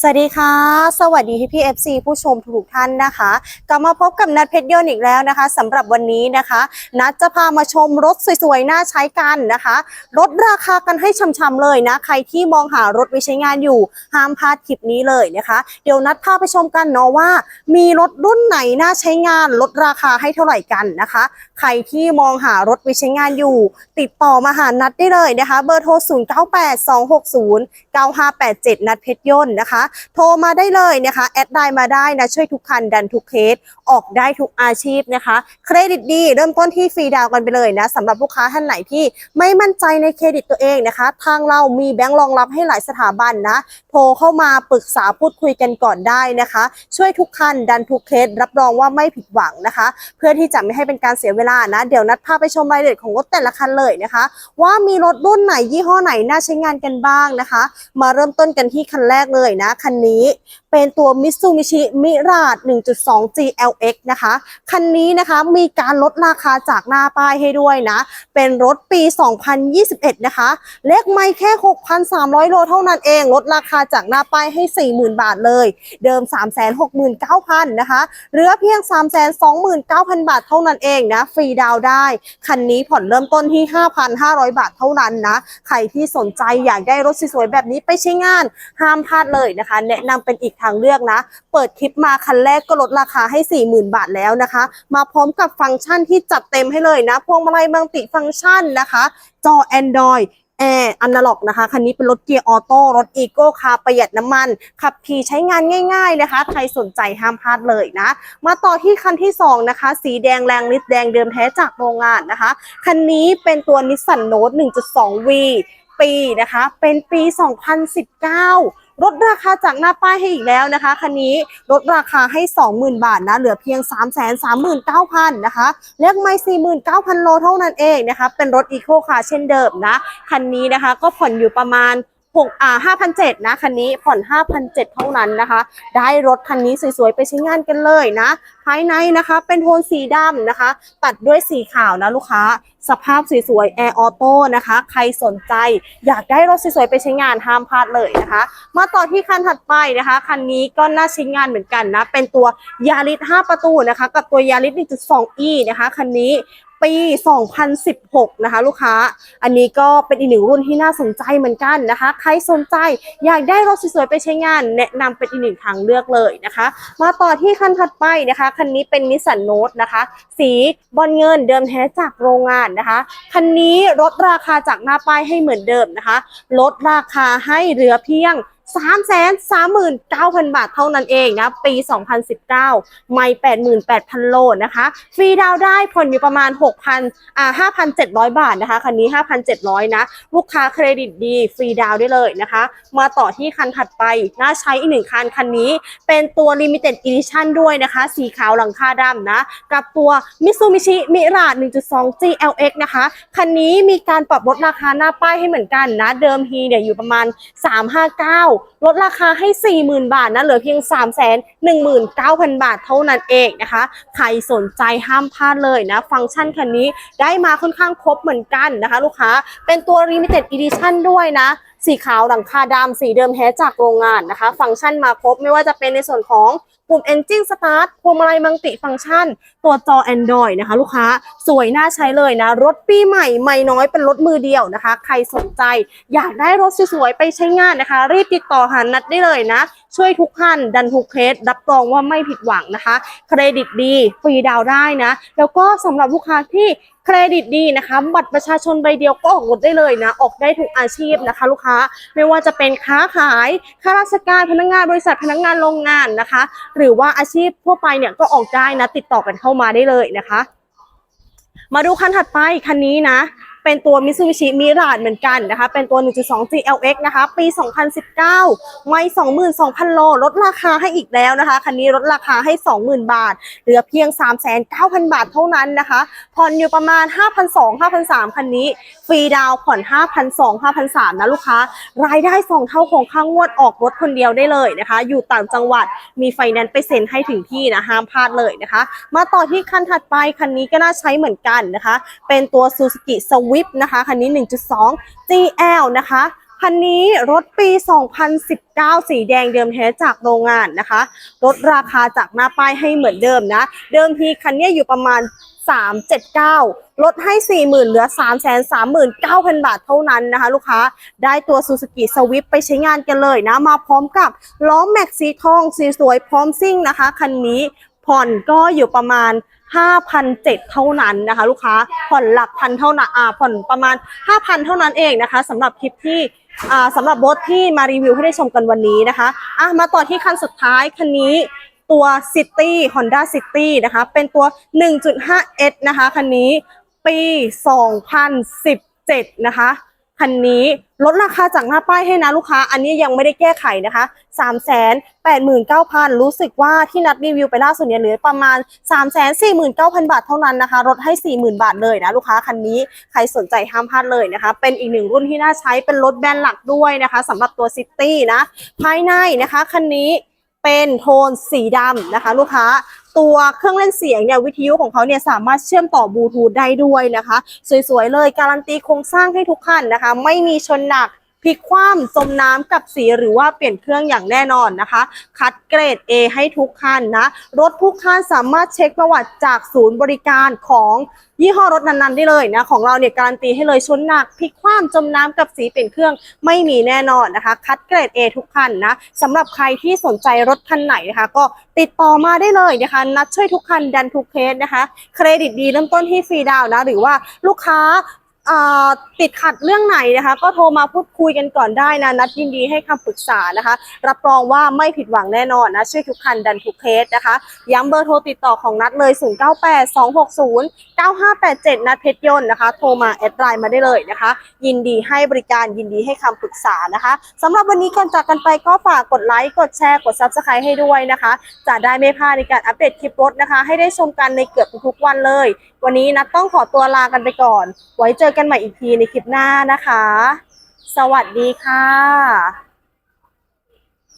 สวัสดีค่ะ สวัสดีพี่พี่เอฟซีผู้ชมทุกท่านนะคะกลับมาพบกับนัดเพชรยนต์อีกแล้วนะคะสำหรับวันนี้นะคะ นัดจะพามาชมรถสวยๆน่าใช้กันนะคะลดราคากันให้ช่ำๆเลยนะ ใครที่มองหารถไว้ใช้งานอยู่ห้ามพลาดคลิปนี้เลยนะคะ เดี๋ยวนัดพาไปชมกันเนาะว่า มีรถรุ่นไหนน่าใช้งานลดราคาให้เท่าไหร่กันนะคะ ใครที่มองหารถไว้ใช้งานอยู่ ติดต่อมาหานัดได้เลยนะคะ เบอร์โทร 0 9 8 2 6 0 9 5 8 7 นัดเพชรยนต์นะคะโทรมาได้เลยนะคะ แอดไลน์มาได้นะช่วยทุกคันดันทุกเคสออกได้ทุกอาชีพนะคะ เครดิตดีเริ่มต้นที่ฟรีดาวน์กันไปเลยนะสำหรับลูกค้าท่านไหนที่ไม่มั่นใจในเครดิตตัวเองนะคะ ทางเรามีแบงค์รองรับให้หลายสถาบันนะ โทรเข้ามาปรึกษาพูดคุยกันก่อนได้นะคะ ช่วยทุกคันดันทุกเคสรับรองว่าไม่ผิดหวังนะคะ เพื่อที่จะไม่ให้เป็นการเสียเวลานะ เดี๋ยวนัดพาไปชมรายละเอียดของรถแต่ละคันเลยนะคะ ว่ามีรถรุ่นไหนยี่ห้อไหนน่าใช้งานกันบ้างนะคะ มาเริ่มต้นกันที่คันแรกเลยนะคันนี้เป็นตัว Mitsubishi Mirage 1.2 GLX นะคะ คันนี้นะคะมีการลดราคาจากหน้าป้ายให้ด้วยนะ เป็นรถปี 2021 นะคะ เลขไม่แค่ 6,300 โลเท่านั้นเอง ลดราคาจากหน้าป้ายให้ 40,000 บาทเลย เดิม 369,000 นะคะ เหลือเพียง 329,000 บาทเท่านั้นเองนะ ฟรีดาวได้ คันนี้ผ่อนเริ่มต้นที่ 5,500 บาทเท่านั้นนะ ใครที่สนใจอยากได้รถสวยๆแบบนี้ไปใช้งาน ห้ามพลาดเลยนะคะแนะนำเป็นอีกทางเลือกนะ เปิดคลิปมาคันแรกก็ลดราคาให้ 40,000 บาทแล้วนะคะ มาพร้อมกับฟังก์ชันที่จัดเต็มให้เลยนะ พวงมาลัยมัลติฟังก์ชันนะคะ จอ Android แอร์อนาล็อกนะคะ คันนี้เป็นรถเกียร์ออโต้รถอีโก้คาประหยัดน้ำมัน ขับขี่ใช้งานง่าย ๆนะคะ ใครสนใจห้ามพลาดเลยนะ มาต่อที่คันที่ 2 นะคะ สีแดงแรงฤทธิ์แดงเดิมแท้จากโรงงานนะคะ คันนี้เป็นตัวนิสสันโนต 1.2V ปีนะคะ เป็นปี 2019 ลดราคาจากหน้าป้ายให้อีกแล้วนะคะคันนี้ลดราคาให้ 20,000 บาทนะเหลือเพียง 339,000นะคะเลขไม่ 49,000 โลเท่านั้นเองนะคะเป็นรถอีโคคาเช่นเดิมนะคันนี้นะคะก็ผ่อนอยู่ประมาณ 6อ่า5,700นะคันนี้ผ่อน5,700เท่านั้นนะคะ ได้รถคันนี้สวยๆไปใช้งานกันเลยนะ ภายในนะคะเป็นโทนสีดำนะคะ ตัดด้วยสีขาวนะลูกค้า สภาพสวยๆแอร์ออโต้นะคะ ใครสนใจอยากได้รถสวยๆไปใช้งานห้ามพลาดเลยนะคะ มาต่อที่คันถัดไปนะคะ คันนี้ก็น่าใช้งานเหมือนกันนะ เป็นตัวยาริส5ประตูนะคะ กับตัวยาริส 1.2e นะคะคันนี้ ปี 2016 นะคะ ลูกค้า อันนี้ก็เป็นอีกหนึ่งรุ่นที่น่าสนใจเหมือนกันนะคะ ใครสนใจอยากได้รถสวยๆไปใช้งาน แนะนำเป็นอีกหนึ่งทางเลือกเลยนะคะ มาต่อที่คันถัดไปนะคะ คันนี้เป็นนิสสันโนตนะคะ สีบอลเงินเดิมแท้จากโรงงานนะคะ คันนี้ลดราคาจากหน้าป้ายให้เหมือนเดิมนะคะ ลดราคาให้เหลือเพียง 3 3 9 0 0 0 บาทเท่านั้นเองนะปี 2019 ไม่ 88,000 โลนะคะ ฟรีดาวได้ผ่อนอยู่ประมาณ 6,000อ่า5,700 บาทนะคะ คันนี้ 5,700 นะ ลูกค้าเครดิตดี ฟรีดาวได้เลยนะคะ มาต่อที่คันถัดไป น่าใช้อีกหนึ่งคัน คันนี้เป็นตัว Limited Edition ด้วยนะคะ สีขาวหลังคาดำนะ กับตัว Mitsubishi Mirage 1.2 GLX นะคะ คันนี้มีการปรับลดราคาหน้าป้ายให้เหมือนกันนะ เดิมทีเนี่ยอยู่ประมาณ 359ลดราคาให้ 40,000 บาทนะเหลือเพียง 319,000 บาทเท่านั้นเองนะคะ ใครสนใจห้ามพลาดเลยนะ ฟังก์ชันคันนี้ได้มาค่อนข้างครบเหมือนกันนะคะ ลูกค้าเป็นตัว Limited Edition ด้วยนะ สีขาวหลังคาดำสีเดิมแท้จากโรงงานนะคะ ฟังก์ชันมาครบไม่ว่าจะเป็นในส่วนของปุ่ม Engine Start พวงมาลัยมังติฟังก์ชัน ตัวจอ Android นะคะ ลูกค้าสวยน่าใช้เลยนะ รถปีใหม่ไม่น้อยเป็นรถมือเดียวนะคะ ใครสนใจ อยากได้รถสวยๆไปใช้งานนะคะ รีบติดต่อหานัดได้เลยนะ ช่วยทุกคันดันทุกเคสรับรองว่าไม่ผิดหวังนะคะ เครดิตดีฟรีดาวได้นะ แล้วก็สำหรับลูกค้าที่เครดิตดีนะคะบัตรประชาชนใบเดียวก็ออกรถได้เลยนะ ออกได้ทุกอาชีพนะคะ ลูกค้าไม่ว่าจะเป็นค้าขายข้าราชการพนักงานบริษัทพนักงานโรงงานนะคะ หรือว่าอาชีพทั่วไปเนี่ยก็ออกได้นะติดต่อกันเข้ามาได้เลยนะคะ มาดูคันถัดไปคันนี้นะ เป็นตัว Mitsubishi Mirage เหมือนกันนะคะ เป็นตัว 1.2 GLX นะคะ ปี 2019 ไม่ 22,000 โล ลดราคาให้อีกแล้วนะคะ คันนี้ลดราคาให้ 20,000 บาท เหลือเพียง 3,900 บาทเท่านั้นนะคะผ่อนอยู่ประมาณ 5,200 5,300 คันนี้ ฟรีดาวผ่อน 5,200 5,300 นะลูกค้า รายได้ 2 เท่าของค่างวดออกรถคนเดียวได้เลยนะคะ อยู่ต่างจังหวัด มีไฟแนนซ์ไปเซ็นให้ถึงที่นะ ห้ามพลาดเลยนะคะ มาต่อที่คันถัดไป คันนี้ก็น่าใช้เหมือนกันนะคะ เป็นตัว Suzuki Swift นะคะ คันนี้ 1.2 GL นะคะ คันนี้รถปี 2019 สีแดงเดิมแท้จากโรงงานนะคะ ลดราคาจากหน้าป้ายให้เหมือนเดิมนะ เดิมทีคันนี้อยู่ประมาณ 379ลดให้ 40,000 เหลือ 339,000 บาทเท่านั้นนะคะ ลูกค้า ได้ตัว Suzuki Swift ไปใช้งานกันเลยนะ มาพร้อมกับล้อแม็กซีทองสีสวยพร้อมซิ่งนะคะ คันนี้ ผ่อนก็อยู่ประมาณ 5,700 เท่านั้นนะคะ ลูกค้าผ่อนหลักพันเท่านั้นอ่าผ่อนประมาณ 5,000 เท่านั้นเองนะคะสำหรับคลิปที่อ่าสำหรับรถที่มารีวิวให้ได้ชมกันวันนี้นะคะอะมาต่อที่คันสุดท้ายคันนี้ตัว City Honda City นะคะ เป็นตัว 1.5S นะคะ คันนี้ปี 2017 นะคะ คันนี้ลดราคาจากหน้าป้ายให้นะลูกค้า อันนี้ยังไม่ได้แก้ไขนะคะ 389,000 รู้สึกว่าที่นัดรีวิวไปล่าสุดเนี่ยเหลือประมาณ 349,000 บาทเท่านั้นนะคะลดให้ 40,000 บาทเลยนะลูกค้าคันนี้ใครสนใจห้ามพลาดเลยนะคะ เป็นอีกหนึ่งรุ่นที่น่าใช้เป็นรถแบรนด์หลักด้วยนะคะสำหรับตัว City นะ ภายในนะคะคันนี้เป็นโทนสีดำนะคะ ลูกค้า ตัวเครื่องเล่นเสียงเนี่ยวิทยุของเขาเนี่ยสามารถเชื่อมต่อบลูทูธได้ด้วยนะคะ สวยๆเลยการันตีโครงสร้างให้ทุกคันนะคะ ไม่มีชนหนัก ลิกคว่ำจมน้ำกับสีหรือว่าเปลี่ยนเครื่องอย่างแน่นอนนะคะ คัดเกรด A ให้ทุกคันนะ รถทุกคันสามารถเช็คประวัติจากศูนย์บริการของยี่ห้อรถนั้นๆได้เลยนะ ของเราเนี่ยการันตีให้เลยชนหนักพลิกคว่ำจมน้ำกับสีเปลี่ยนเครื่องไม่มีแน่นอนนะคะ คัดเกรด A ทุกคันนะสำหรับใครที่สนใจรถคันไหนนะคะ ก็ติดต่อมาได้เลยนะคะ นัดช่วยทุกคันดันทุกเคสนะคะ เครดิตดีเริ่มต้นที่ฟรีดาวน์นะหรือว่าลูกค้า ติดขัดเรื่องไหนนะคะ ก็โทรมาพูดคุยกันก่อนได้นะ นัดยินดีให้คำปรึกษานะคะ รับรองว่าไม่ผิดหวังแน่นอนนะช่วยทุกคันดันทุกเคสนะคะ ย้ำเบอร์โทรติดต่อของนัดเลย 0982609587 นัดเพชรยนต์นะคะ โทรมาแอดไลน์มาได้เลยนะคะ ยินดีให้บริการยินดีให้คำปรึกษานะคะสำหรับวันนี้ก่อนจากกันไปก็ฝากกดไลค์กดแชร์กด Subscribe ให้ด้วยนะคะ จะได้ไม่พลาดในการอัปเดตคลิปรถนะคะ ให้ได้ชมกันในเกือบทุกๆวันเลย วันนี้นัดต้องขอตัวลากันไปก่อน ไว้เจอกันใหม่อีกทีในคลิปหน้านะคะ สวัสดีค่ะ